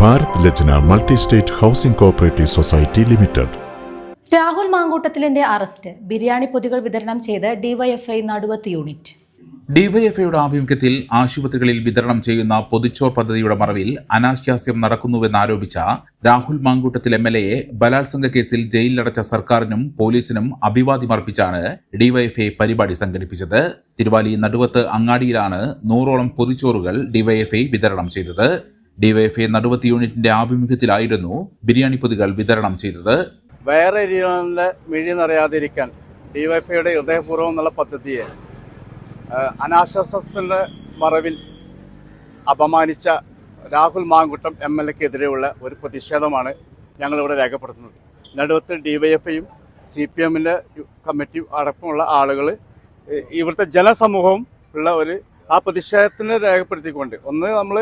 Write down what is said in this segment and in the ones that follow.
Bharat Lajna multi state housing cooperative society limited. Rahul മാങ്കൂട്ടത്തിലിന്റെ arrest biryani പൊതികൾ വിതരണം ചെയ്ത് DYFI നടുവത്ത് unit. ഡിവൈഎഫ്ഐയുടെ ആഭിമുഖ്യത്തിൽ ആശുപത്രികളിൽ വിതരണം ചെയ്യുന്ന പൊതിച്ചോർ പദ്ധതിയുടെ മറവിൽ അനാശാസ്യം നടക്കുന്നുവെന്നാരോപിച്ച രാഹുൽ മാങ്കൂട്ടത്തിൽ എം എൽ എയെ ബലാത്സംഗ കേസിൽ ജയിലിലടച്ച സർക്കാരിനും പോലീസിനും അഭിവാദ്യമർപ്പിച്ചാണ് ഡിവൈഎഫ്ഐ പരിപാടി സംഘടിപ്പിച്ചത്. തിരുവാലി നടുവത്ത് അങ്ങാടിയിലാണ് നൂറോളം പൊതിച്ചോറുകൾ ഡിവൈഎഫ്ഐ വിതരണം ചെയ്തത്. ഡിവൈഎഫ്ഐ നടുവത്ത് യൂണിറ്റിന്റെ ആഭിമുഖ്യത്തിലായിരുന്നു ബിരിയാണി പൊതികൾ വിതരണം ചെയ്തത്. വേറെ രീതികളിലെ മിഴി നിറയാതിരിക്കാൻ ഡിവൈഫൈയുടെ ഹൃദയപൂർവം എന്നുള്ള പദ്ധതിയെ അനാശ്വാസത്തിന്റെ മറവിൽ അപമാനിച്ച രാഹുൽ മാങ്കുട്ടം എം എൽ എക്കെതിരെയുള്ള ഒരു പ്രതിഷേധമാണ് ഞങ്ങളിവിടെ രേഖപ്പെടുത്തുന്നത്. നടുവത്ത് ഡിവൈഎഫ്ഐയും സി പി എമ്മിന്റെ കമ്മിറ്റി അടക്കമുള്ള ആളുകൾ ഇവിടുത്തെ ജനസമൂഹവും ഉള്ള ഒരു ആ പ്രതിഷേധത്തിന് രേഖപ്പെടുത്തിക്കൊണ്ട് ഒന്ന് നമ്മൾ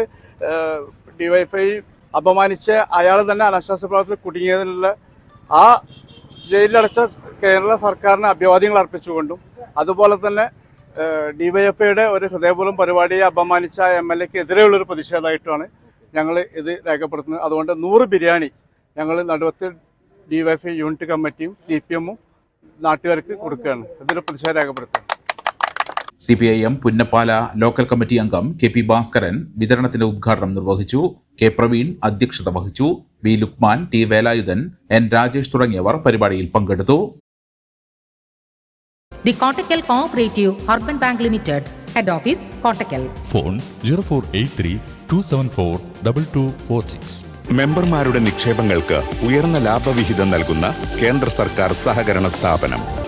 ഡിവൈഫൈ അപമാനിച്ച് അയാൾ തന്നെ അനാശ്വാസ പ്രവർത്തനത്തിൽ കുടുങ്ങിയതിനുള്ള ആ ജയിലിലടച്ച കേരള സർക്കാരിന് അഭിവാദ്യങ്ങൾ അർപ്പിച്ചുകൊണ്ടും അതുപോലെ തന്നെ ഡിവൈഎഫ്ഐയുടെ ഒരു ഹൃദയപൂർവം പരിപാടിയെ അപമാനിച്ച എം എൽ എക്ക് എതിരെയുള്ള ഒരു പ്രതിഷേധമായിട്ടാണ് ഞങ്ങൾ ഇത് രേഖപ്പെടുത്തുന്നത്. അതുകൊണ്ട് നൂറ് ബിരിയാണി ഞങ്ങൾ നടുവത്ത് ഡിവൈഎഫ്ഐ യൂണിറ്റ് കമ്മിറ്റിയും സി പി എമ്മും നാട്ടുകാർക്ക് കൊടുക്കുകയാണ്. ഇതൊരു പ്രതിഷേധം രേഖപ്പെടുത്തുന്നത് C P I M Punnappala local committee അംഗം കെ പി ഭാസ്കരൻ വിതരണത്തിന്റെ ഉദ്ഘാടനം നിർവഹിച്ചു. കെ പ്രവീൺ അധ്യക്ഷത വഹിച്ചു. B Lukman T Velayudhan N Rajesh തുടങ്ങിയവർ പരിപാടിയിൽ പങ്കെടുത്തു. The Kottakkal Cooperative urban bank limited head office Kottakkal phone zero four eight three two seven four double two four six. മെമ്പർമാരുടെ നിക്ഷേപങ്ങൾക്ക് ഉയർന്ന ലാഭവിഹിതം നൽകുന്ന കേന്ദ്ര സർക്കാർ സഹകരണ സ്ഥാപനം.